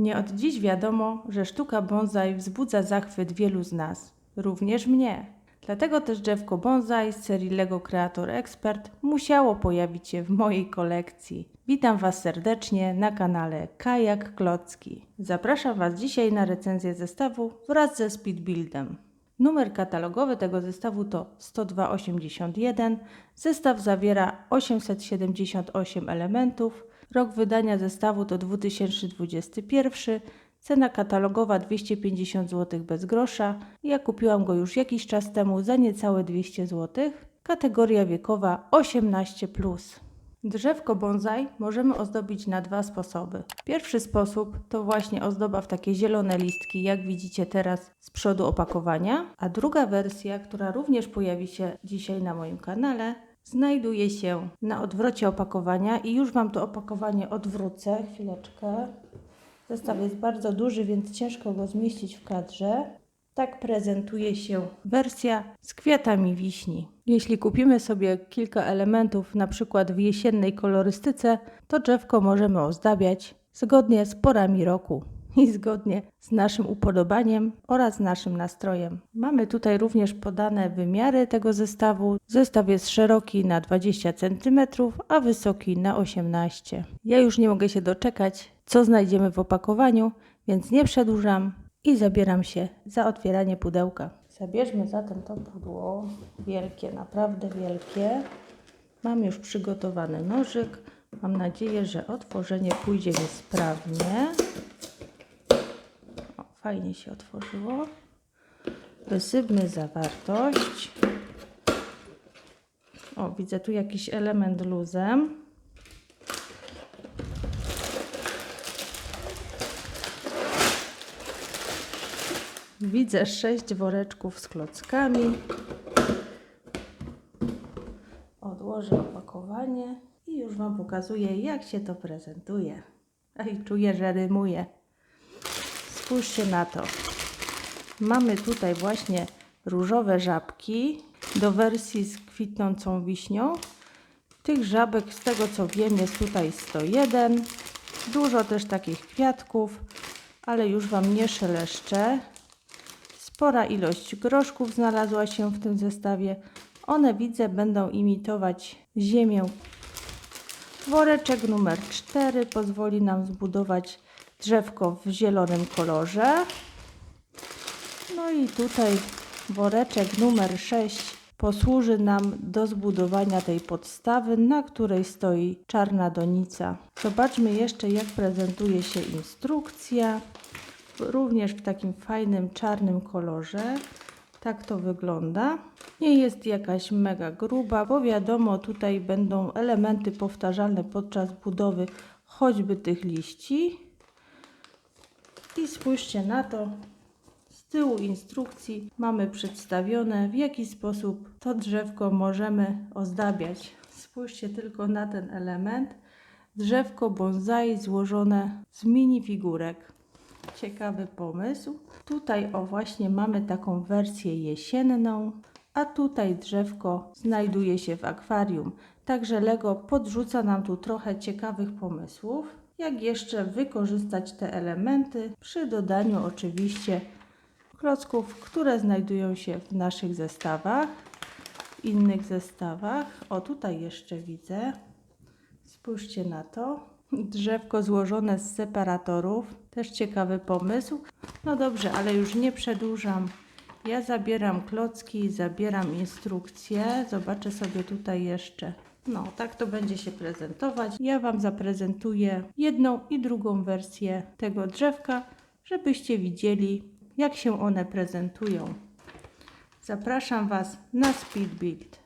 Nie od dziś wiadomo, że sztuka bonsai wzbudza zachwyt wielu z nas, również mnie. Dlatego też drzewko bonsai z serii Lego Creator Expert musiało pojawić się w mojej kolekcji. Witam Was serdecznie na kanale Kajak Klocki. Zapraszam Was dzisiaj na recenzję zestawu wraz ze Speedbuildem. Numer katalogowy tego zestawu to 10281. Zestaw zawiera 878 elementów. Rok wydania zestawu to 2021. Cena katalogowa 250 zł bez grosza. Ja kupiłam go już jakiś czas temu za niecałe 200 zł. Kategoria wiekowa 18. Drzewko bonsai możemy ozdobić na dwa sposoby. Pierwszy sposób to właśnie ozdoba w takie zielone listki, jak widzicie teraz z przodu opakowania, a druga wersja, która również pojawi się dzisiaj na moim kanale, znajduje się na odwrocie opakowania i już Wam to opakowanie odwrócę. Chwileczkę. Zestaw jest bardzo duży, więc ciężko go zmieścić w kadrze. Tak prezentuje się wersja z kwiatami wiśni. Jeśli kupimy sobie kilka elementów, na przykład w jesiennej kolorystyce, to drzewko możemy ozdabiać zgodnie z porami roku i zgodnie z naszym upodobaniem oraz naszym nastrojem. Mamy tutaj również podane wymiary tego zestawu. Zestaw jest szeroki na 20 cm, a wysoki na 18 Ja już nie mogę się doczekać, co znajdziemy w opakowaniu, więc nie przedłużam i zabieram się za otwieranie pudełka. Zabierzmy zatem to pudło, wielkie, naprawdę wielkie. Mam już przygotowany nożyk. Mam nadzieję, że otworzenie pójdzie mi sprawnie. Fajnie się otworzyło. Wysypmy zawartość. O, widzę tu jakiś element luzem. Widzę sześć woreczków z klockami. Odłożę opakowanie i już Wam pokazuję, jak się to prezentuje. A i czuję, że rymuje. Spójrzcie na to. Mamy tutaj właśnie różowe żabki do wersji z kwitnącą wiśnią. Tych żabek, z tego co wiem, jest tutaj 101. Dużo też takich kwiatków, ale już Wam nie szeleszczę. Spora ilość groszków znalazła się w tym zestawie. One widzę będą imitować ziemię. Woreczek numer 4 pozwoli nam zbudować drzewko w zielonym kolorze. No i tutaj woreczek numer 6 posłuży nam do zbudowania tej podstawy, na której stoi czarna donica. Zobaczmy jeszcze jak prezentuje się instrukcja również w takim fajnym czarnym kolorze. Tak to wygląda. Nie jest jakaś mega gruba, bo wiadomo, tutaj będą elementy powtarzalne podczas budowy choćby tych liści. I spójrzcie na to. Z tyłu instrukcji mamy przedstawione, w jaki sposób to drzewko możemy ozdabiać. Spójrzcie tylko na ten element. Drzewko bonsai złożone z mini figurek. Ciekawy pomysł. Tutaj o właśnie mamy taką wersję jesienną, a tutaj drzewko znajduje się w akwarium. Także Lego podrzuca nam tu trochę ciekawych pomysłów, jak jeszcze wykorzystać te elementy przy dodaniu oczywiście klocków, które znajdują się w naszych zestawach, w innych zestawach. O tutaj jeszcze widzę. Spójrzcie na to. Drzewko złożone z separatorów. Też ciekawy pomysł. No dobrze, ale już nie przedłużam. Ja zabieram klocki, zabieram instrukcję. Zobaczę sobie tutaj jeszcze. No, tak to będzie się prezentować. Ja Wam zaprezentuję jedną i drugą wersję tego drzewka, żebyście widzieli, jak się one prezentują. Zapraszam Was na Speed Build.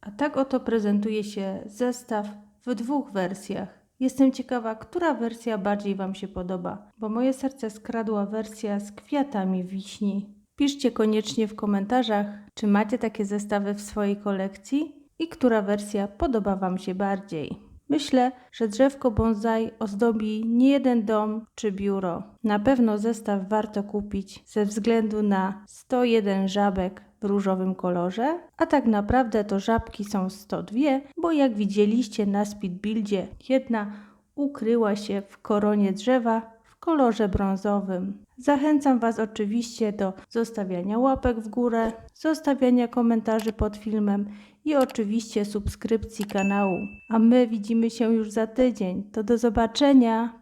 A tak oto prezentuje się zestaw w dwóch wersjach. Jestem ciekawa, która wersja bardziej Wam się podoba, bo moje serce skradła wersja z kwiatami wiśni. Piszcie koniecznie w komentarzach, czy macie takie zestawy w swojej kolekcji i która wersja podoba Wam się bardziej. Myślę, że drzewko bonsai ozdobi nie jeden dom czy biuro. Na pewno zestaw warto kupić ze względu na 101 żabek w różowym kolorze, a tak naprawdę to żabki są 102, bo jak widzieliście na speedbuildzie, jedna ukryła się w koronie drzewa w kolorze brązowym. Zachęcam Was oczywiście do zostawiania łapek w górę, zostawiania komentarzy pod filmem i oczywiście subskrypcji kanału. A my widzimy się już za tydzień. To do zobaczenia!